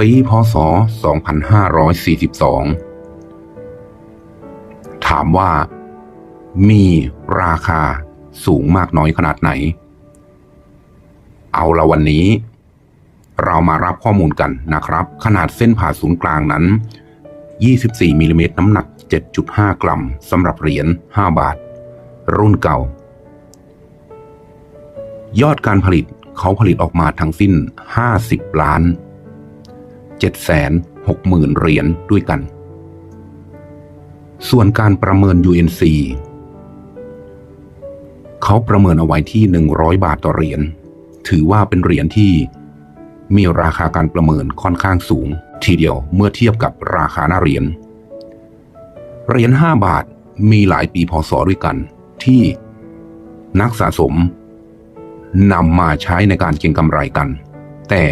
ปีพศ 2542 ถามว่า มีราคาสูงมากน้อยขนาดไหน เอาละวันนี้ เรามารับข้อมูลกันนะครับ ขนาดเส้นผ่าศูนย์กลางนั้น 24มิลลิเมตรน้ำหนัก 7.5 กรัมสำหรับเหรียญ 5 บาท รุ่นเก่า ยอดการผลิตเขาผลิตออกมาทั้งสิ้น 50 ล้าน 760,000 เหรียญด้วยกัน ส่วนการประเมิน UNC เขาประเมินเอาไว้ที่ 100 บาทต่อเหรียญ ถือว่าเป็นเหรียญที่มีราคาการประเมินค่อนข้างสูง ทีเดียวเมื่อเทียบกับราคาหน้าเหรียญ เหรียญ 5 บาทมีหลายปีพศด้วยกัน ที่นักสะสมนำมาใช้ในการเก็งกำไรกัน แต่